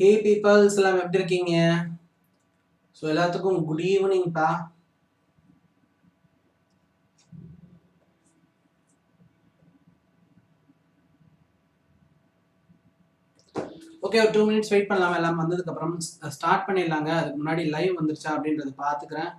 ஹே peoples எல்லாம் எப்படி இருக்கீங்க? ஸோ எல்லாத்துக்கும் குட் ஈவினிங்ப்பா ஓகே ஒரு டூ மினிட்ஸ் வெயிட் பண்ணலாம்? எல்லாம் வந்ததுக்கப்புறம் ஸ்டார்ட் பண்ணிடலாங்க. அதுக்கு முன்னாடி லைவ் வந்துருச்சா அப்படின்றத பார்த்துக்கிறேன்.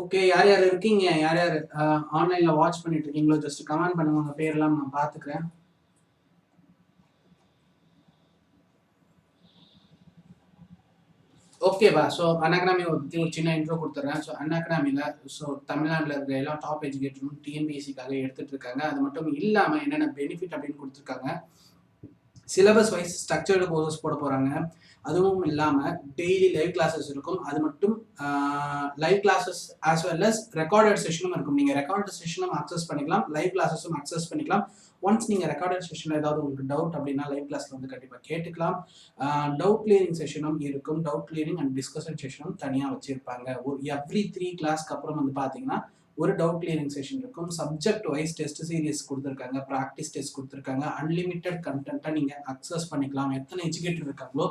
ஓகே யார் யார் இருக்கீங்க? யார் யார் ஆன்லைனில் வாட்ச் பண்ணிட்டு இருக்கீங்களோ? ஜஸ்ட் கமெண்ட் பண்ணுங்க. உங்கள் பேர்லாம் நான் பார்த்துக்கிறேன். ஓகேவா ஸோ அன்அகாடமி பற்றி ஒரு சின்ன இன்ட்ரோ கொடுத்துட்றேன் ஸோ அன்அகாடமியில் ஸோ தமிழ்நாட்டில் இருக்கிற எல்லா டாப் எஜுகேட்டரும் டிஎன்பிஎஸ்சிக்காக எடுத்துட்டு இருக்காங்க அது மட்டும் இல்லாமல் என்னென்ன பெனிஃபிட் அப்படின்னு கொடுத்துருக்காங்க. சிலபஸ் வைஸ் ஸ்ட்ரக்சர்டு கோர்சஸ் போட போகிறாங்க அதுவும் இல்லாமல் டெய்லி லைவ் கிளாஸஸ் இருக்கும். அது மட்டும் live classes as well as recorded செஷனும் இருக்கும். நீங்கள் ரெக்கார்டட் செஷனும் அக்சஸ் பண்ணிக்கலாம். லைவ் கிளாஸஸும் அக்சஸ் பண்ணிக்கலாம். ஒன்ஸ் நீங்கள் ரெக்கார்டட் செஷனில் ஏதாவது உங்களுக்கு டவுட் அப்படின்னா லைவ் கிளாஸில் வந்து கண்டிப்பாக கேட்டுக்கலாம். டவுட் கிளியரிங் செஷனும் இருக்கும். டவுட் கிளியரிங் அண்ட் டிஸ்கஷன் செஷனும் தனியாக வச்சுருப்பாங்க. ஒரு எவ்ரி த்ரீ கிளாஸ்க்கு அப்புறம் வந்து பார்த்தீங்கன்னா ஒரு டவுட் கிளியரிங் செஷன் இருக்கும். சப்ஜெக்ட் வைஸ் டெஸ்ட் சீரியஸ் கொடுத்துருக்காங்க. ப்ராக்டிஸ் டெஸ்ட் கொடுத்துருக்காங்க. அன்லிமிட்டெட் கண்டென்ட்டை நீங்கள் அக்சஸ் பண்ணிக்கலாம். எத்தனை எஜுகேட்டர் இருக்காங்களோ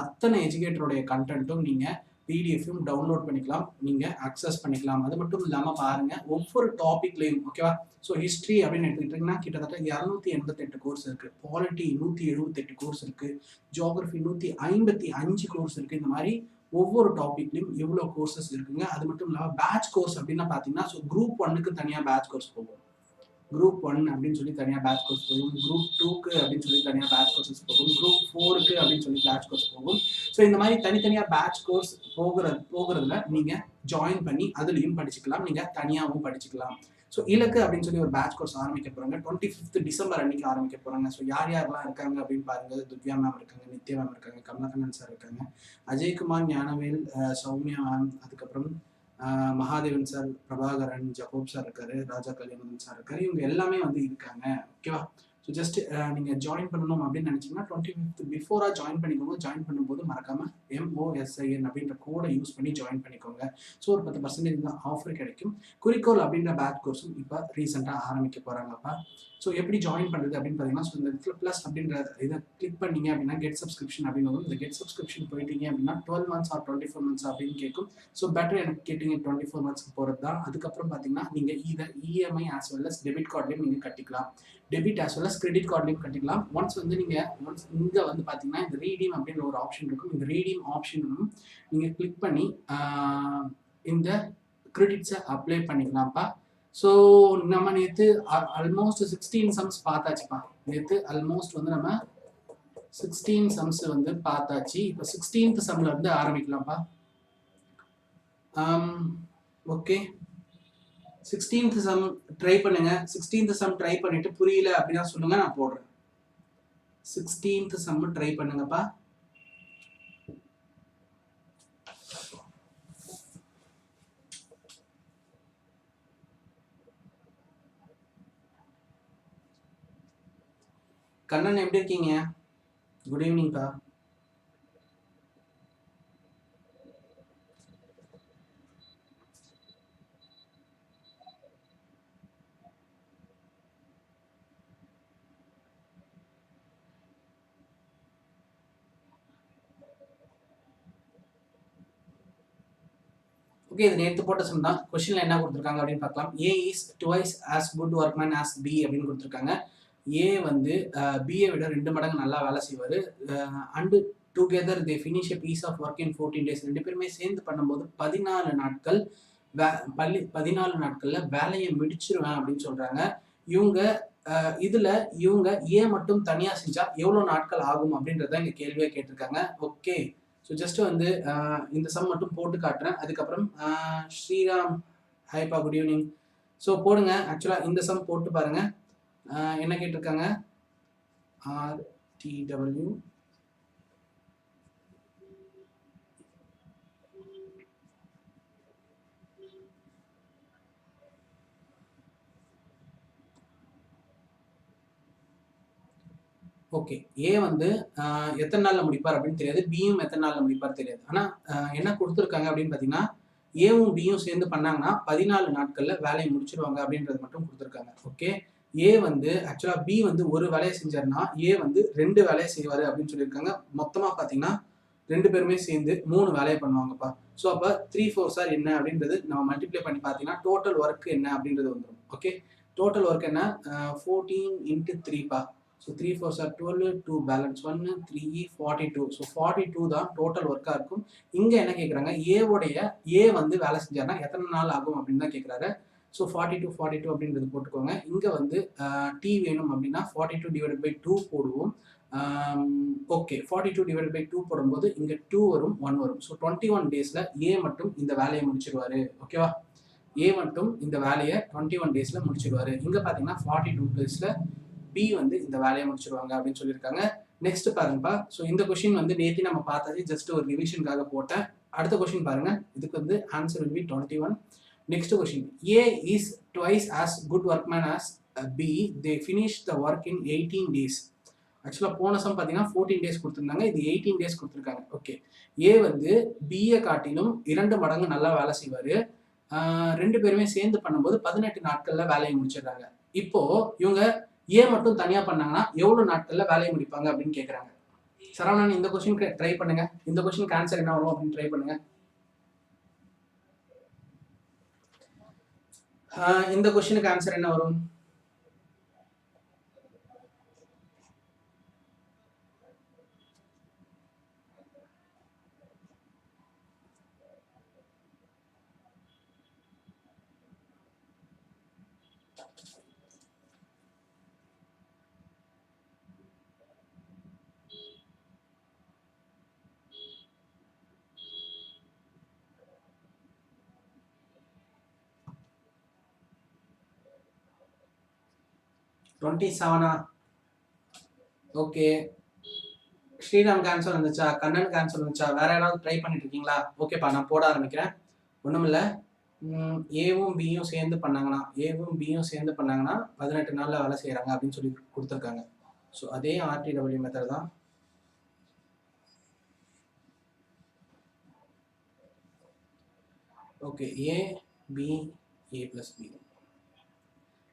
அத்தனை எஜுகேட்டருடைய கண்டென்ட்டும் நீங்கள் பிடிஎஃப்பும் டவுன்லோட் பண்ணிக்கலாம். நீங்கள் அக்சஸ் பண்ணிக்கலாம். அது மட்டும் இல்லாமல் பாருங்கள் ஒவ்வொரு டாப்பிக்லையும் ஓகேவா ஸோ ஹிஸ்ட்ரி அப்படின்னு எடுத்துக்கிட்டிங்கன்னா கிட்டத்தட்ட இரநூத்தி எண்பத்தெட்டு கோர்ஸ் இருக்குது பாலிட்டி நூற்றி எழுபத்தெட்டு கோர்ஸ் இருக்குது ஜியாகிரஃபி நூற்றி ஐம்பத்தி அஞ்சு கோர்ஸ் இருக்குது இந்த மாதிரி ஒவ்வொரு டாப்பிக்லையும் எவ்வளோ கோர்சஸ் இருக்குங்க. அது மட்டும் இல்லாமல் பேட்ச் கோர்ஸ் அப்படின்னா பார்த்தீங்கன்னா ஸோ குரூப் ஒன்னுக்கு தனியாக பேட்ச் கோர்ஸ் போகும். குரூப் ஒன் அப்படின்னு சொல்லி தனியாக பேட்ச் கோர்ஸ் போகும். குரூப் டூக்கு அப்படின்னு சொல்லி தனியாக பேட்ச் கோர்சஸ் போகும். குரூப் ஃபோருக்கு அப்படின்னு சொல்லி பேட்ச் கோர்ஸ் போகும். ஸோ இந்த மாதிரி தனித்தனியாக பேட்ச் கோர்ஸ் போகிற போகிறதுல நீங்கள் ஜாயின் பண்ணி அதுலேயும் படிச்சுக்கலாம். நீங்கள் தனியாகவும் படிச்சுக்கலாம். ஸோ இலக்கு அப்படின்னு சொல்லி ஒரு பேட்ச் கோர்ஸ் ஆரம்பிக்க போகிறாங்க டுவெண்ட்டி ஃபிஃப்த் டிசம்பர் அன்னைக்கு ஆரம்பிக்க போகிறாங்க ஸோ யார் யாரெல்லாம் இருக்காங்க அப்படின்னு பாருங்க. துவ்யா மேம் இருக்காங்க நித்யா மேம் இருக்காங்க கமலகண்ணன் சார் இருக்காங்க அஜய்குமார் ஞானவேல் சௌமியா மேம் அதுக்கப்புறம் Mahadevan sir Prabhakaran Jacob sir இருக்காரு ராஜா கல்யாணன் சார் இருக்காரு இவங்க எல்லாமே வந்து இருக்காங்க. ஓகேவா ஸோ ஜஸ்ட் நீங்கள் ஜாயின் பண்ணணும் அப்படின்னு நினச்சிங்கன்னா டுவெண்ட்டி ஃபிஃப்த் பிஃபோராக ஜாயின் பண்ணிக்கோங்க. ஜாயின் பண்ணும்போது மறக்காமல் எம்ஓஎஸ்ஐஎன் அப்படின்ற கோடை யூஸ் பண்ணி ஜாயின் பண்ணிக்கோங்க. ஸோ ஒரு பத்து பர்சன்டேஜ் தான் ஆஃபர் கிடைக்கும். குறிக்கோள் அப்படின்ற பேட் கோர்ஸும் இப்போ ரீசெண்டாக ஆரம்பிக்க போகிறாங்கப்பா ஸோ எப்படி ஜாயின் பண்ணுறது அப்படின்னு பார்த்தீங்கன்னா ஸோ இந்த இடத்துல ப்ளஸ் அப்படின்ற இதை கிளிக் பண்ணீங்க அப்படின்னா கெட் சப்ஸ்கிரிப்ஷன் அப்படின்னு வரும். இந்த கெட் சப்ஸ்கிரிப்ஷன் போயிட்டீங்க அப்படின்னா twelve months or twenty four months அப்படின்னு கேட்கும். ஸோ பெட்டர் எனக்கு கேட்டீங்க டுவெண்ட்டி ஃபோர் மந்த்ஸ்க்கு போகிறது தான். அதுக்கப்புறம் பார்த்தீங்கன்னா நீங்கள் இதை EMI as well as debit கார்ட்லேயும் நீங்கள் கட்டிக்கலாம். Debit as well as credit கார்ட்லையும் கட்டிக்கலாம். ஒன்ஸ் வந்து நீங்கள் ஒன்ஸ் இங்கே வந்து பார்த்தீங்கன்னா இந்த ரீடீம் அப்படின்ற ஒரு ஆப்ஷன் இருக்கும். இந்த ரீடீம் ஆப்ஷனும் நீங்கள் கிளிக் பண்ணி இந்த கிரெடிட்ஸை அப்ளை பண்ணிக்கலாம்ப்பா. ஸோ நம்ம நேற்று ஆல்மோஸ்ட் சிக்ஸ்டீன் சம்ஸ் பார்த்தாச்சுப்பா. நேற்று ஆல்மோஸ்ட் வந்து நம்ம சிக்ஸ்டீன் சம்ஸ் வந்து பார்த்தாச்சு. இப்போ சிக்ஸ்டீன்த் சம்ல இருந்து ஆரம்பிக்கலாம்ப்பா. ஓகே சிக்ஸ்டீன்த் சம் ட்ரை பண்ணுங்க. சிக்ஸ்டீன்த் சம் ட்ரை பண்ணிட்டு புரியல அப்படின்னா சொல்லுங்க நான் போடுறேன். சிக்ஸ்டீன்த் சம் ட்ரை பண்ணுங்கப்பா. கண்ணன் எப்படி இருக்கீங்க? குட் ஈவினிங்ப்பா ஓகே இது நேற்று போட்ட சம் தான். கொஸ்டின்ல என்ன கொடுத்துருக்காங்க அப்படின்னு பார்க்கலாம். A is twice as good workman as B அப்படின்னு கொடுத்துருக்காங்க. ஏ வந்து பிஏ விட ரெண்டு மடங்கு நல்லா வேலை செய்வார். And together they finish a piece of work in fourteen days ரெண்டு பேருமே சேர்ந்து பண்ணும்போது பதினாலு நாட்கள் வே பள்ளி பதினாலு நாட்களில் வேலையை முடிச்சிருவேன் அப்படின்னு சொல்கிறாங்க இவங்க இதில் இவங்க ஏ மட்டும் தனியாக செஞ்சால் எவ்வளோ நாட்கள் ஆகும் அப்படின்றத இங்கே கேள்வியாக கேட்டிருக்காங்க. ஓகே ஸோ ஜஸ்ட்டு வந்து இந்த சம் மட்டும் போட்டு காட்டுறேன். அதுக்கப்புறம் ஸ்ரீராம். ஹைப்பா குட் ஈவினிங் ஸோ போடுங்க. ஆக்சுவலாக இந்த சம் போட்டு பாருங்கள் என்ன கேட்டிருக்காங்க? ஆர் டிடபிள்யூ ஓகே ஏ வந்து ஆஹ் எத்தனை நாளில் முடிப்பார் அப்படின்னு தெரியாது. பியும் எத்தனை நாளில் முடிப்பார் தெரியாது. ஆனா என்ன கொடுத்துருக்காங்க அப்படின்னு பார்த்தீங்கன்னா ஏவும் பியும் சேர்ந்து பண்ணாங்கன்னா பதினாலு நாட்களில் வேலையை முடிச்சிருவாங்க அப்படின்றது மட்டும் கொடுத்துருக்காங்க. ஓகே ஏ வந்து ஆக்சுவலாக பி வந்து ஒரு வேலையை செஞ்சாருன்னா ஏ வந்து ரெண்டு வேலையை செய்வார் அப்படின்னு சொல்லியிருக்காங்க. மொத்தமாக பார்த்தீங்கன்னா ரெண்டு பேருமே சேர்ந்து மூணு வேலையை பண்ணுவாங்கப்பா. ஸோ அப்போ த்ரீ ஃபோர் சார் என்ன அப்படின்றது நம்ம மல்டிப்ளை பண்ணி பார்த்தீங்கன்னா டோட்டல் ஒர்க் என்ன அப்படின்றது வந்துடும் ஓகே டோட்டல் ஒர்க் என்ன? Fourteen into த்ரீப்பா so three fours twelve two balance ஒன்று three forty two so forty two தான் டோட்டல் ஒர்க்காக இருக்கும். இங்கே என்ன கேட்குறாங்க ஏவோடைய ஏ வந்து வேலை செஞ்சாருன்னா எத்தனை நாள் ஆகும் அப்படின்னு தான் கேட்குறாரு so forty two forty two அப்படின்றது போட்டுக்கோங்க. இங்கே வந்து டி வேணும் அப்படின்னா forty two divide by two போடுவோம். Okay forty two divide by two போடும்போது இங்கே டூ வரும் ஒன் வரும். ஸோ டுவெண்ட்டி ஒன் டேஸில் ஏ மட்டும் இந்த வேலையை முடிச்சிருவாரு. ஓகேவா ஏ மட்டும் இந்த வேலையை டுவெண்ட்டி ஒன் டேஸில் முடிச்சிருவாரு. இங்கே பார்த்தீங்கன்னா ஃபார்ட்டி டூ டேஸில் பி வந்து இந்த வேலையை முடிச்சிருவாங்க அப்படின்னு சொல்லியிருக்காங்க. நெக்ஸ்ட் பாருங்கப்பா. ஸோ இந்த கொஷின் வந்து நேற்று நம்ம பார்த்தாச்சு. ஜஸ்ட் ஒரு ரிவிஷனுக்காக போட்டேன். அடுத்த கொஷின் பாருங்க. இதுக்கு வந்து answer will be twenty one next question A is twice as good workman as B they finish the work in eighteen days ஆக்சுவலாக போன சம் பார்த்தீங்கன்னா ஃபோர்டீன் டேஸ் கொடுத்துருந்தாங்க. இது எயிட்டீன் டேஸ் கொடுத்துருக்காங்க. ஓகே ஏ வந்து பிஏ காட்டிலும் இரண்டு மடங்கு நல்லா வேலை செய்வார். ரெண்டு பேருமே சேர்ந்து பண்ணும்போது பதினெட்டு நாட்களில் வேலையை முடிச்சிடுறாங்க. இப்போ இவங்க ஏ மட்டும் தனியாக பண்ணாங்கன்னா எவ்வளோ நாட்களில் வேலையை முடிப்பாங்க அப்படின்னு கேட்குறாங்க சரவணன் இந்த கொஸ்டின் ட்ரை பண்ணுங்கள் இந்த கொஸ்டின் ஆன்சர் என்ன வரும் அப்படின்னு ட்ரை பண்ணுங்கள் இந்த கொஷினுக்கு ஆன்சர் என்ன வரும்? டுவெண்ட்டி செவனா ஓகே ஸ்ரீராம் கேன்சர் வந்துச்சா? கண்ணன் கேன்சர் வந்துச்சா? வேற ஏதாவது ட்ரை பண்ணிட்டு இருக்கீங்களா ஓகேப்பா நான் போட ஆரம்பிக்கிறேன். ஒன்றும் இல்லை ஏவும் பியும் சேர்ந்து பண்ணாங்கன்னா ஏவும் பியும் சேர்ந்து பண்ணாங்கன்னா பதினெட்டு நாளில் வேலை செய்கிறாங்க அப்படின்னு சொல்லி கொடுத்துருக்காங்க. ஸோ அதே ஆர்டிடபிள்யூ மெத்தட் தான். Okay A B A plus B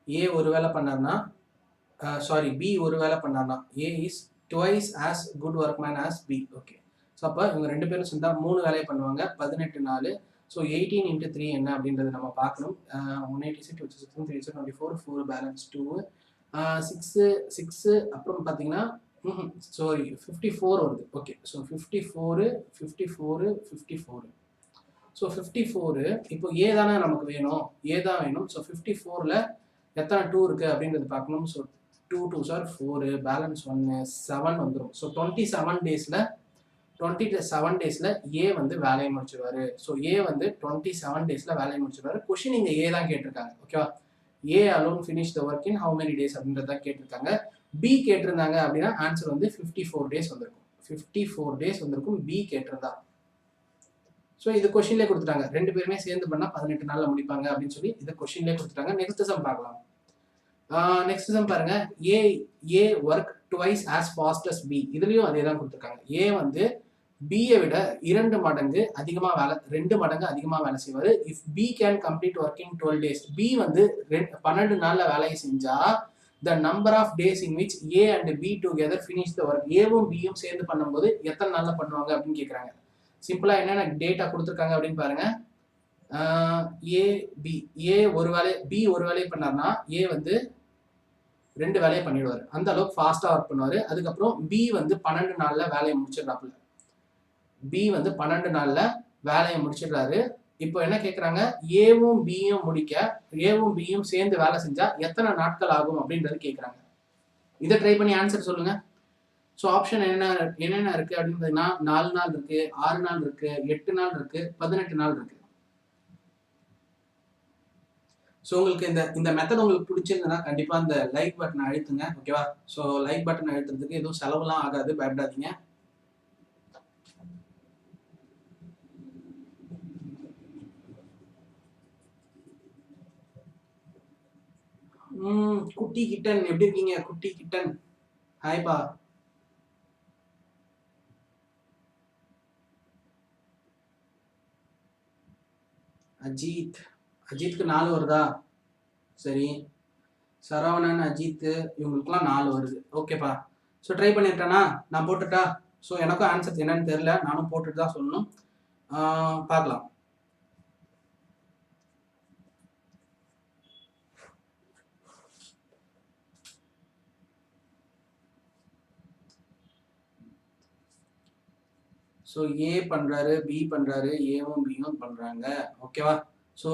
A ஒரு வேலை பண்ணார்னா Uh, சாரி பி ஒரு வேலை பண்ணார்னா. A is twice as good workman as B okay so அப்போ இவங்க ரெண்டு பேரும் சேர்ந்தா மூணு வேலையை பண்ணுவாங்க. பதினெட்டு நாள் ஸோ எயிட்டீன் இன்ட்டு த்ரீ என்ன அப்படின்றத நம்ம பார்க்கணும். One eighty six two six three six twenty four four balance two six six அப்புறம் பார்த்தீங்கன்னா சாரி ஃபிஃப்டி ஃபோர் வருது. Okay so fifty four fifty four fifty four so fifty four இப்போ A தானே நமக்கு வேணும். ஏ தான் வேணும். ஸோ ஃபிஃப்டி ஃபோரில் எத்தனை டூ இருக்குது அப்படின்றது பார்க்கணும் so two twos four balance ஒன்று செவன் வந்துடும் ஸோ டுவெண்ட்டி செவன் டேஸில் டுவெண்ட்டி செவன் டேஸில் ஏ வந்து வேலையை முடிச்சிருவார். ஸோ ஏ வந்து டுவெண்ட்டி செவன் டேஸில் வேலையை முடிச்சிருவாரு. கொஷின் இங்கே ஏ தான் கேட்டிருக்காங்க. ஓகேவா A alone finish the work in how many days அப்படின்றத கேட்டிருக்காங்க. பி கேட்டிருந்தாங்க அப்படின்னா ஆன்சர் வந்து ஃபிஃப்டி ஃபோர் டேஸ் வந்திருக்கும். ஃபிஃப்டி ஃபோர் டேஸ் வந்திருக்கும். பி கேட்டிருந்தா. ஸோ இது கொஷின்லேயே கொடுத்துட்டாங்க. ரெண்டு பேருமே சேர்ந்து பண்ணால் பதினெட்டு நாளில் முடிப்பாங்க அப்படின்னு சொல்லி இதை கொஷின்லேயே கொடுத்துட்டாங்க. நெக்ஸ்ட் சம் பார்க்கலாம். நெக்ஸ்ட் சம் பாருங்க. A A work twice as fast as B இதுலேயும் அதே தான் கொடுத்துருக்காங்க. ஏ வந்து பியை விட இரண்டு மடங்கு அதிகமாக வேலை ரெண்டு மடங்கு அதிகமாக வேலை செய்வார். If B can complete working twelve days B வந்து ரெண்டு பன்னெண்டு நாளில் வேலையை செஞ்சால் the number of days in which A and B together finish the work ஏவும் பியும் சேர்ந்து பண்ணும்போது எத்தனை நாளில் பண்ணுவாங்க அப்படின்னு கேட்குறாங்க சிம்பிளாக என்னென்ன டேட்டா கொடுத்துருக்காங்க அப்படின்னு பாருங்க. ஏ பி ஏ ஒரு வேலை பி ஒரு வேலையை பண்ணார்னா ஏ வந்து ரெண்டு வேலையை பண்ணிடுவார். அந்த அளவுக்கு ஃபாஸ்ட்டாக ஒர்க் பண்ணுவார். அதுக்கப்புறம் பி வந்து பன்னெண்டு நாளில் வேலையை முடிச்சிடுறாப்புல. பி வந்து பன்னெண்டு நாளில் வேலையை முடிச்சிடுறாரு. இப்போ என்ன கேட்குறாங்க ஏவும் பியும் முடிக்க ஏவும் பியும் சேர்ந்து வேலை செஞ்சால் எத்தனை நாட்கள் ஆகும் அப்படின்றது கேட்குறாங்க இதை ட்ரை பண்ணி ஆன்சர் சொல்லுங்கள் ஸோ ஆப்ஷன் என்ன என்னென்ன இருக்குது அப்படின்னு பார்த்தீங்கன்னா நாலு நாள் இருக்குது ஆறு நாள் இருக்குது எட்டு நாள் இருக்குது பதினெட்டு நாள் இருக்குது ஸோ உங்களுக்கு இந்த இந்த மெத்தட் உங்களுக்கு பிடிச்சிருந்ததுன்னா கண்டிப்பாக இந்த லைக் பட்டனை அழுத்துங்க ஓகேவா ஸோ லைக் பட்டன் அழுத்துறதுக்கு எதுவும் செலவுலாம் ஆகாது பயப்படாதீங்க. ம் குட்டி கிட்டன் எப்படி இருக்கீங்க? குட்டி கிட்டன் ஹாய்ப்பா அஜித். அஜித்துக்கு நாலு வருதா? சரி. சரவணன் அஜித்து இவங்களுக்குலாம் நாலு வருது. ஓகேப்பா ஸோ ட்ரை பண்ணிட்டேனா நான் போட்டுட்டா? ஸோ எனக்கும் ஆன்சர் என்னன்னு தெரில நானும் போட்டுட்டு தான் சொல்லணும். பார்க்கலாம். ஸோ ஏ பண்ணுறாரு பி பண்ணுறாரு ஏவும் பியும் பண்ணுறாங்க ஓகேவா ஸோ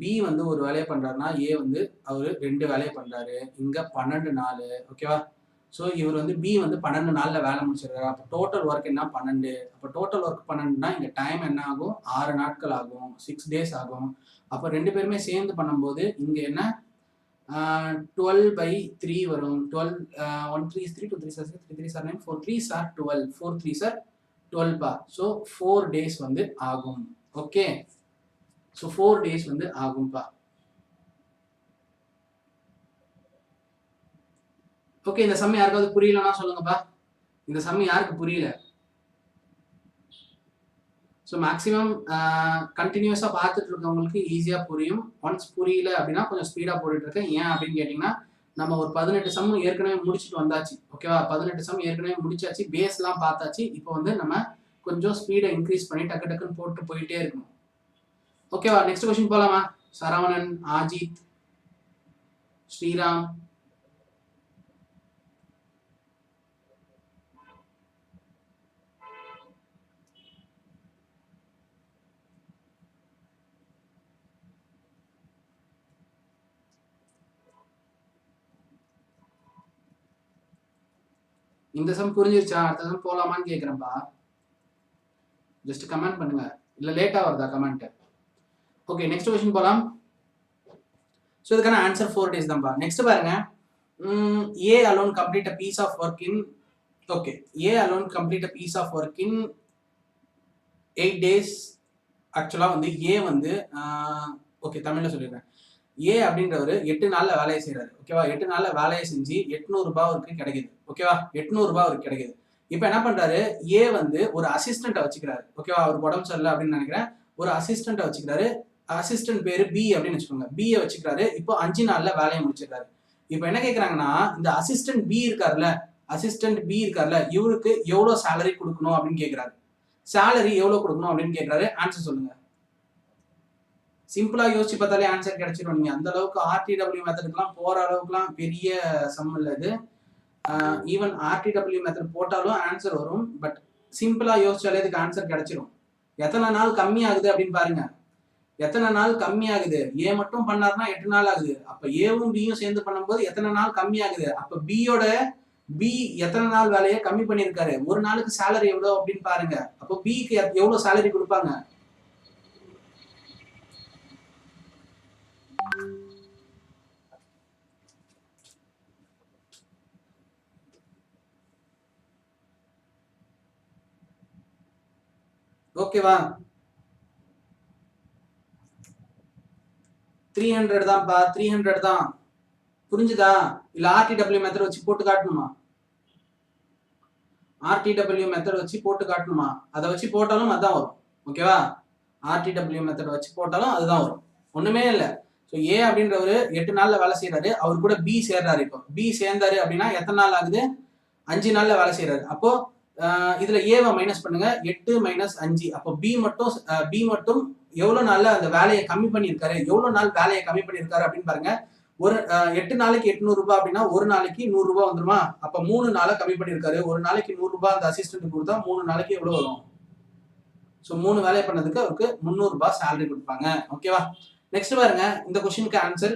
பி வந்து ஒரு வேலையை பண்ணுறாருன்னா ஏ வந்து அவர் ரெண்டு வேலையை பண்ணுறாரு இங்கே பன்னெண்டு நாள் ஓகேவா ஸோ இவர் வந்து பி வந்து பன்னெண்டு நாளில் வேலை முடிச்சிருக்காரு. அப்போ டோட்டல் ஒர்க் என்ன? பன்னெண்டு. அப்போ டோட்டல் ஒர்க் பன்னெண்டுனா இங்கே டைம் என்ன ஆகும்? ஆறு நாட்கள் ஆகும். சிக்ஸ் டேஸ் ஆகும். அப்போ ரெண்டு பேருமே சேர்ந்து பண்ணும்போது இங்கே என்ன? டுவெல் பை த்ரீ வரும். Twelve one three three two threes three threes nine four threes twelve four threes டுவெல்பா so four days வந்து ஆகும். ஓகே ஸோ ஃபோர் டேஸ் வந்து ஆகும்பா. ஓகே இந்த சம் யாருக்காவது புரியலன்னா சொல்லுங்கப்பா. இந்த சம் யாருக்கு புரியல? ஸோ மேக்ஸிமம் கண்டினியூஸாக பார்த்துட்டு இருக்கவங்களுக்கு ஈஸியாக புரியும். ஒன்ஸ் புரியல அப்படின்னா கொஞ்சம் ஸ்பீடாக போட்டுட்டு இருக்கேன் ஏன் அப்படின்னு கேட்டிங்கன்னா நம்ம ஒரு பதினெட்டு சம் ஏற்கனவே முடிச்சுட்டு வந்தாச்சு. ஓகேவா பதினெட்டு சம் ஏற்கனவே முடிச்சாச்சு. பேஸ்லாம் பார்த்தாச்சு. இப்போ வந்து நம்ம கொஞ்சம் ஸ்பீடை இன்க்ரீஸ் பண்ணி டக்கு டக்குன்னு போட்டு போயிட்டே இருக்கணும். ஓகேவா நெக்ஸ்ட் கொஸ்டின் போலாமா? சரவணன் ஆஜித் ஸ்ரீராம். இந்த சம் புரிஞ்சிருச்சா? அடுத்த சம் போலாமான்னு கேட்குறேன்ப்பா ஜஸ்ட் கமெண்ட் பண்ணுங்க. இல்ல லேட்டாக வருதா கமெண்ட் ஓகே நெக்ஸ்ட் கொஸ்டின் போகலாம் ஸோ இதுக்கான ஆன்சர் ஃபோர் டேஸ் தான்ப்பா நெக்ஸ்ட் பாருங்க. A alone complete a piece of work in okay A alone complete a piece of work in eight days ஆக்சுவலாக வந்து ஏ வந்து ஓகே தமிழில் சொல்லிடுறேன். ஏ அப்படின்றவர் எட்டு நாளில் வேலையை செய்கிறாரு ஓகேவா எட்டு நாளில் வேலையை செஞ்சு எட்நூறுபா அவருக்கு கிடைக்குது. ஓகேவா எட்நூறுபா அவருக்கு கிடைக்குது. இப்போ என்ன பண்ணுறாரு ஏ வந்து ஒரு அசிஸ்டண்ட்டை வச்சுக்கிறாரு. ஓகேவா அவருக்கு உடம்பு சரியில்லை அப்படின்னு நினைக்கிறேன். ஒரு அசிஸ்டண்ட்டை வச்சுக்கிறாரு. அசிஸ்டன்ட் பேர் பி அப்படின்னு வச்சுக்கோங்க. பியை வச்சுக்கிறாரு. இப்போ அஞ்சு நாளில் வேலையை முடிச்சிருக்காரு இப்போ என்ன கேட்குறாங்கன்னா இந்த அசிஸ்டன்ட் பி இருக்கார்ல அசிஸ்டன்ட் பி இருக்கார்ல இவருக்கு எவ்வளோ சேலரி கொடுக்கணும் அப்படின்னு கேட்குறாரு சேலரி எவ்வளோ கொடுக்கணும் அப்படின்னு கேட்குறாரு ஆன்சர் சொல்லுங்க. சிம்பிளாக யோசிச்சு பார்த்தாலே ஆன்சர் கிடைச்சிடும் நீங்கள் அந்த அளவுக்கு ஆர்டிடபிள்யூ மெத்தடுக்குலாம் போகிற அளவுக்குலாம் பெரிய சம் இல்லை இது. ஈவன் ஆர்டிடபிள்யூ மெத்தட் போட்டாலும் ஆன்சர் வரும். பட் சிம்பிளாக யோசிச்சாலே இதுக்கு ஆன்சர் கிடைச்சிடும் எத்தனை நாள் கம்மி ஆகுது அப்படின்னு பாருங்க. எத்தனை நாள் கம்மி ஆகுது ஏ மட்டும் பண்ணாருன்னா எட்டு நாள் ஆகுது. அப்ப ஏவும் பியும் சேர்ந்து பண்ணும்போது எத்தனை நாள் கம்மி ஆகுது அப்ப பியோட பி எத்தனை நாள் வேலையை கம்மி பண்ணிருக்காரு ஒரு நாளுக்கு சேலரி எவ்வளவு அப்படின்னு பாருங்க. அப்போ பிக்கு எவ்வளவு சேலரி கொடுப்பாங்க? ஓகேவா த்ரீ ஹண்ட்ரட் தான்ப்பா த்ரீ ஹண்ட்ரட் தான். புரிஞ்சுதா? இல்லை ஆர்டிடபிள்யூ மெத்தட் வச்சு போட்டு காட்டணுமா? ஆர்டிடபிள்யூ மெத்தட் வச்சு போட்டு காட்டணுமா? அதை வச்சு போட்டாலும் அதுதான் வரும். ஓகேவா ஆர்டிடபிள்யூ மெத்தட் வச்சு போட்டாலும் அதுதான் வரும். ஒன்றுமே இல்லை. ஸோ ஏ அப்படின்றவர் எட்டு நாளில் வேலை செய்கிறாரு அவர் கூட பி சேர்றாரு இப்போ. பி சேர்ந்தாரு அப்படின்னா எத்தனை நாள் ஆகுது? அஞ்சு நாளில் வேலை செய்கிறாரு அப்போது இதுல ஏவை மைனஸ் பண்ணுங்க. எட்டு மைனஸ் அஞ்சு. அப்போ பி மட்டும் பி மட்டும் எவ்வளவு நாள்ல அந்த வேலையை கம்மி பண்ணியிருக்காரு? எவ்வளவு நாள் வேலையை கம்மி பண்ணியிருக்காரு அப்படின்னு பாருங்க. ஒரு எட்டு நாளைக்கு எட்நூறு ரூபாய் அப்படின்னா ஒரு நாளைக்கு நூறு ரூபாய் வந்துருமா? அப்ப மூணு நாளா கம்மி பண்ணியிருக்காரு. ஒரு நாளைக்கு நூறு ரூபாய் அந்த அசிஸ்டன்ட் கொடுத்தா மூணு நாளைக்கு எவ்வளவு வரும்? ஸோ மூணு வேலையை பண்ணதுக்கு அவருக்கு முந்நூறு ரூபாய் சேலரி கொடுப்பாங்க. ஓகேவா நெக்ஸ்ட் பாருங்க. இந்த கொஸ்டினுக்கு ஆன்சர்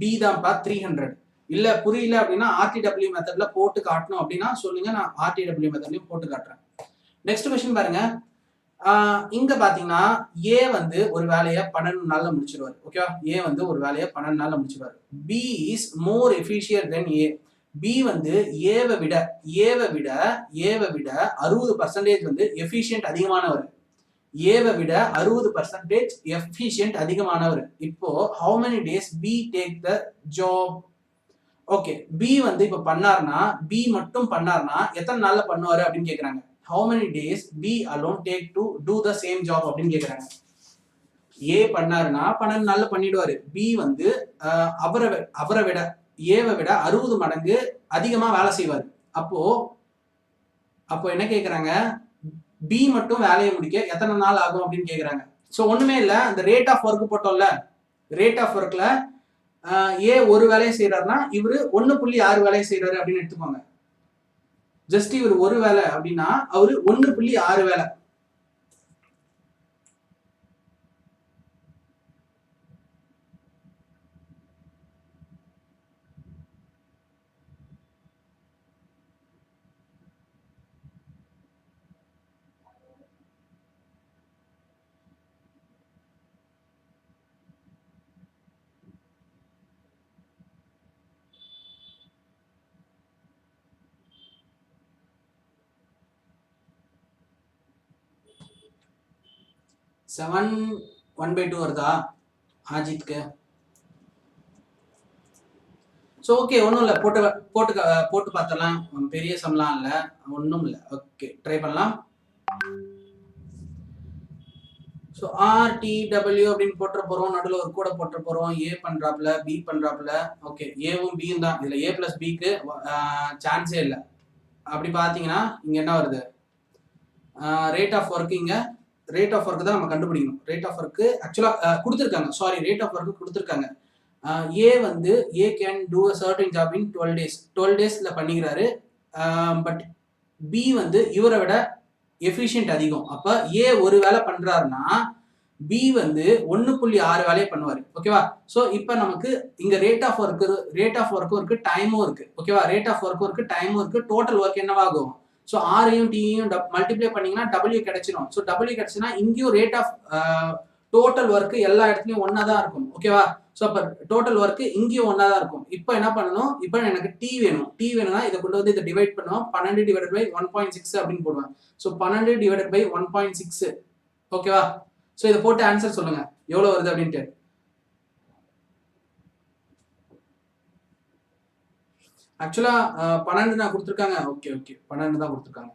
பி தான்ப்பா த்ரீ ஹண்ட்ரட் இல்ல புரியல அப்படின்னா ஆர்டிடபிள்யூ மெத்தட்ல போட்டு காட்டணும். அப்படின்னா சொல்லுங்க நான் ஆர்டிடபிள்யூ மெத்தட்லயும் போட்டு காட்டுறேன். நெக்ஸ்ட் கொஸ்டின் பாருங்க. இங்க பாத்தீங்கன்னா ஏ வந்து ஒரு வேலையை பன்னெண்டு நாள்ல முடிச்சிருவாரு. ஓகேவா ஏ வந்து ஒரு வேலையை பன்னெண்டு நாள்ல முடிச்சிருவாரு. B is more efficient than A B வந்து ஏவை விட ஏவை விட ஏவை விட அறுபது பர்சன்டேஜ் வந்து எஃபிஷியன்ட் அதிகமானவர். ஏவை விட அறுபது பர்சன்டேஜ் எஃபிஷியன்ட் அதிகமானவர். இப்போ how many days B take the job okay B வந்து இப்ப பண்ணார்னா பி மட்டும் பண்ணார்னா எத்தனை நாள்ல பண்ணுவாரு அப்படின்னு கேக்குறாங்க. How many days B alone take to do the same job அப்படின்னு கேக்குறாங்க. ஏ பண்ணாருன்னா பன்னெண்டு நாள்ல பண்ணிடுவாரு. பி வந்து அவரை அவரை விட ஏவை விட அறுபது மடங்கு அதிகமா வேலை செய்வார். அப்போ அப்போ என்ன கேக்குறாங்க? பி மட்டும் வேலையை முடிக்க எத்தனை நாள் ஆகும் அப்படின்னு கேக்குறாங்க. ஸோ ஒண்ணுமே இல்லை அந்த ரேட் ஆஃப் ஒர்க் போட்டோம்ல. ரேட் ஆஃப் ஒர்க்ல ஏ ஒரு வேலையை செய்யறாருன்னா இவரு ஒன்னு புள்ளி ஆறு வேலையை செய்யறாரு அப்படின்னு எடுத்துக்கோங்க. ஜஸ்ட் இவர் ஒரு வேலை அப்படின்னா அவரு ஒன்னு புள்ளி ஆறு வேலை. செவன் ஒன் பை டூ வருதா? ஆஜித்க்கு. ஸோ ஓகே ஒன்றும் இல்லை. போட்டு போட்டு போட்டு பார்த்தலாம் பெரிய சம்லாம் இல்லை. ஒன்றும் இல்லை. ஓகே ட்ரை பண்ணலாம். ஸோ ஆர் டி டபிள்யூ அப்படின்னு போட்டுற போகிறோம் நடுவில் ஒரு கூட போட்டுற போகிறோம் ஏ பண்ணுறாப்புல பி பண்ணுறாப்புல ஓகே ஏவும் பியும் தான். இதில் ஏ ப்ளஸ் பிக்கு சான்ஸே இல்லை. அப்படி பார்த்தீங்கன்னா இங்கே என்ன வருது? ரேட் ஆஃப் ஒர்க் இங்கே ரேட் ஆஃப் ஒர்க் தான் நம்ம கண்டுபிடிக்கணும். ரேட் ஆஃப் ஒர்க்கு ஆக்சுவலாக கொடுத்துருக்காங்க. சாரி ரேட் ஆஃப் ஒர்க்கு கொடுத்துருக்காங்க. ஏ வந்து A can do a certain job in twelve days twelve டேஸில் பண்ணிக்கிறாரு. பட் பி வந்து இவரை விட எஃபிஷியன்ட் அதிகம். அப்போ ஏ ஒரு வேலை பண்ணுறாருன்னா பி வந்து ஒன்று புள்ளி ஆறு வேலையை பண்ணுவார். ஓகேவா ஸோ இப்போ நமக்கு இங்கே rate of work rate of ஒர்க்கும் இருக்குது டைமும் இருக்குது ஓகேவா ரேட் ஆஃப் ஒர்க்கும் இருக்குது டைமும் இருக்குது டோட்டல் ஒர்க் என்னவாகும்? ஸோ ஆரையும் டியும் மல்டிப்ளை பண்ணிங்கன்னா டபிள்யூ e கிடைச்சிடும் ஸோ டபிள்யூ e கிடைச்சுன்னா இங்கேயும் ரேட் ஆஃப் டோட்டல் ஒர்க்கு எல்லா இடத்துலையும் ஒன்றா தான் இருக்கும். ஓகேவா ஸோ அப்போ டோட்டல் ஒர்க்கு இங்கேயும் ஒன்றா தான் இருக்கும். இப்போ என்ன பண்ணணும்? இப்போ எனக்கு டி வேணும். டி வேணும்னா இதை கொண்டு வந்து இதை டிவைட் பண்ணுவோம். பன்னெண்டு divide by one point six அப்படின்னு போடுவேன். ஸோ பன்னெண்டு divide by one point six ஓகேவா ஸோ இதை போட்டு ஆன்சர் சொல்லுங்கள் எவ்வளோ வருது அப்படின்ட்டு? ஆக்சுவலா பன்னெண்டு தான் கொடுத்துருக்காங்க. ஓகே ஓகே பன்னெண்டு தான் கொடுத்துருக்காங்க.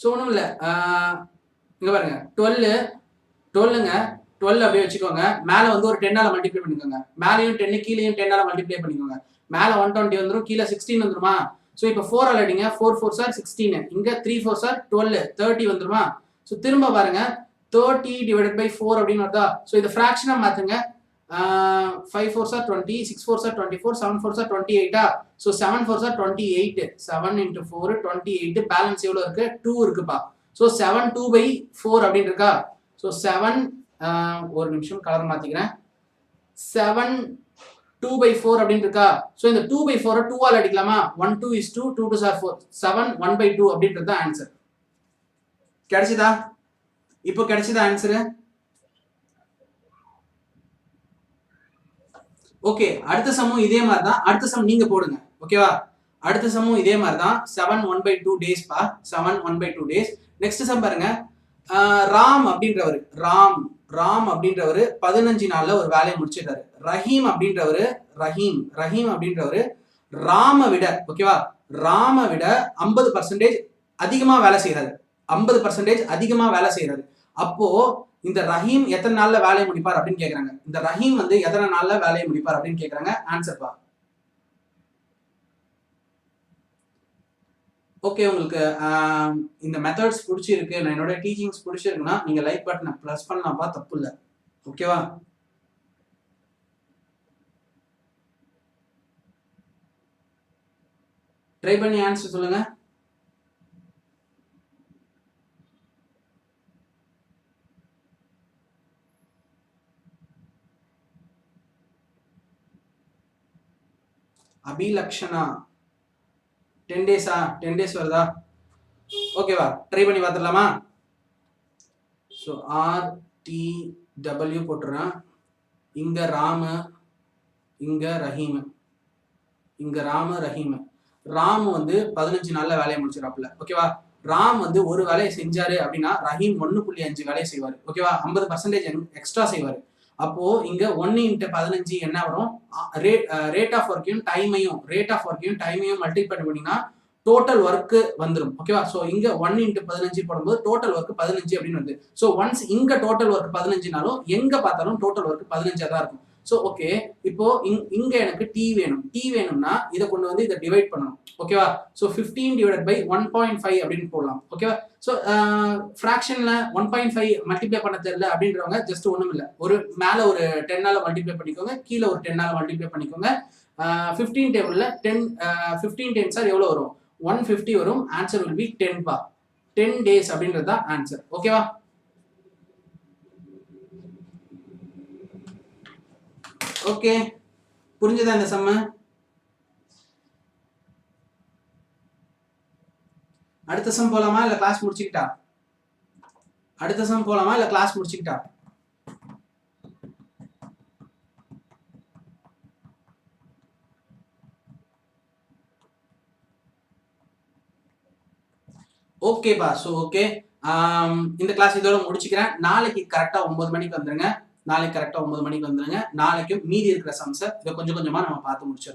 ஸோ ஒன்றும் இல்லை. இங்கே பாருங்க. டுவெல்லு டுவெல்லுங்க டுவெல் அப்படியே வச்சுக்கோங்க. மேலே வந்து ஒரு டென்னால் மல்டிப்ளை பண்ணிக்கோங்க. மேலேயும் டென்னு கீழேயும் டென்னால் மல்டிப்ளை பண்ணிக்கோங்க. மேலே ஒன் டுவெண்ட்டி வந்துடும் கீழே சிக்ஸ்டீன் வந்துருமா? ஸோ இப்போ ஃபோர் அடிங்க ஃபோர் ஃபோர் சார் சிக்ஸ்டீன் இங்கே three four sir twelve thirty வந்துருமா? ஸோ திரும்ப பாருங்கள் தேர்ட்டி டிவைடட் பை ஃபோர் அப்படின்னு வருதா? ஸோ இதை ஃப்ராக்ஷனாக மாற்றுங்க five fours twenty six fours twenty four seven fours twenty எயிட்டா so seven fours twenty eight seven into four twenty eight balance எவ்வளோ இருக்கு? டூ இருக்குப்பா. So seven two by four அப்படின்னு இருக்கா? ஸோ செவன் ஒரு நிமிஷம் கலர் மாற்றிக்கிறேன் செவன் டூ பை ஃபோர் அப்படின்னு இருக்கா? ஸோ இந்த டூ பை ஃபோரை டூவால் அடிக்கலாமா? One two is two two two sir four seven one by two அப்படின்றது தான் ஆன்சர் கிடைச்சிதா? இப்போ கிடைச்சது ஆன்சரு ஓகே அடுத்த சமம் இதே மாதிரி தான் அடுத்த சமம் நீங்க போடுங்க. ஓகேவா அடுத்த சமம் இதே மாதிரி தான் seven one by two days பா. Seven one by two days next sum பாருங்க. ராம் அப்படின்றவர். ராம். ராம் அப்படின்றவர் பதினஞ்சு நாள்ல ஒரு வேலையை முடிச்சிட்டாரு ரஹீம் அப்படின்றவர் ரஹீம். ரஹீம் அப்படின்றவர் ராம விட ஓகேவா ராம விட ஐம்பது பர்சன்டேஜ் அதிகமா வேலை செய்யறாரு ஐம்பது பர்சன்டேஜ் அதிகமா வேலை செய்யறாரு அப்போ இந்த ரஹீம் எத்தனை நாள்ல வேலையை முடிப்பார் அப்படின்னு கேக்குறாங்க. இந்த ரஹீம் வந்து எத்தனை நாள்ல வேலையை முடிப்பார் அப்படின்னு கேக்குறாங்க. ஆன்சர் பா. ஓகே உங்களுக்கு இந்த மெத்தட்ஸ் பிடிச்சிருக்கு நான் என்னோட டீச்சிங்ஸ் பிடிச்சிருக்குன்னா நீங்க லைக் பட்டனை ப்ரெஸ் பண்ணலாம்ப்பா தப்பு இல்லை ஓகேவா ட்ரை பண்ணி ஆன்சர் சொல்லுங்க. அபிலக்ஷனா? டென் டேஸா டென் டேஸ் வருதா? ஓகேவா ட்ரை பண்ணி பார்த்துடலாமா? ஸோ ஆர் டி டபிள்யூ போட்டுறேன். இங்க ராம இங்க ரஹீம். இங்க ராம ரஹீம். ராம் வந்து பதினஞ்சு நாளில் வேலையை முடிச்சிடாப்புல ஓகேவா ராம் வந்து ஒரு வேலையை செஞ்சாரு அப்படின்னா ரஹீம் ஒன்று புள்ளி அஞ்சு வேலையை செய்வார். ஓகேவா ஐம்பது பர்சன்டேஜ் எக்ஸ்ட்ரா செய்வார். அப்போ இங்க ஒன்னு இன்ட்டு பதினஞ்சு என்ன வரும்? ரேட் ஆஃப் ஒர்க்கையும் டைமையும் ரேட் ஆஃப் ஒர்க்கையும் டைமையும் மல்டிப்ளை பண்ணீங்கன்னா டோட்டல் ஒர்க்கு வந்துடும் ஓகேவா ஸோ இங்க ஒன் இன்ட்டு பதினஞ்சு போடும்போது டோட்டல் ஒர்க் பதினஞ்சு அப்படின்னு வருது. ஸோ ஒன்ஸ் இங்க டோட்டல் ஒர்க் பதினஞ்சுனாலும் எங்க பார்த்தாலும் டோட்டல் ஒர்க் பதினஞ்சா தான் இருக்கும். ஸோ ஓகே இப்போ இங் இங்க எனக்கு டி வேணும். டி வேணும்னா இதை கொண்டு வந்து இதை டிவைட் பண்ணணும். ஓகேவா so fifteen divide by one point five அப்படின்னு போடலாம். ஓகேவா ஸோ ஃப்ராக்ஷன்ல ஒன் பாயிண்ட் ஃபைவ் மல்டிப்ளை பண்ண தெரியல அப்படின்றவங்க ஜஸ்ட் ஒன்றும் இல்லை. ஒரு மேலே ஒரு டென்னால மல்டிப்ளை பண்ணிக்கோங்க. கீழே ஒரு டென்னால மல்டிப்ளை பண்ணிக்கோங்க. ஃபிஃப்டீன் டேபிளில் டென் ஃபிஃப்டீன் டென் சார் எவ்வளோ வரும்? ஒன் ஃபிஃப்டி வரும். ஆன்சர் வில் பி டென் பா. டென் டேஸ் அப்படின்றது தான் ஆன்சர் ஓகேவா ஓகே. புரிஞ்சுதா இந்த சம்ம? அடுத்த சம் போலாமா இல்லை கிளாஸ் முடிச்சுக்கிட்டா? அடுத்த சம் போலாமா இல்லை கிளாஸ் முடிச்சுக்கிட்டா? ஓகேப்பா ஸோ ஓகே இந்த கிளாஸ் இதோட முடிச்சுக்கிறேன். நாளைக்கு கரெக்டாக ஒன்பது மணிக்கு வந்துருங்க. நாளைக்கு கரெக்டாக ஒன்பது மணிக்கு வந்துடுங்க நாளைக்கும் மீதி இருக்கிற சம்ஸை இதை கொஞ்சம் கொஞ்சமாக நம்ம பார்த்து முடிச்சிடலாம்.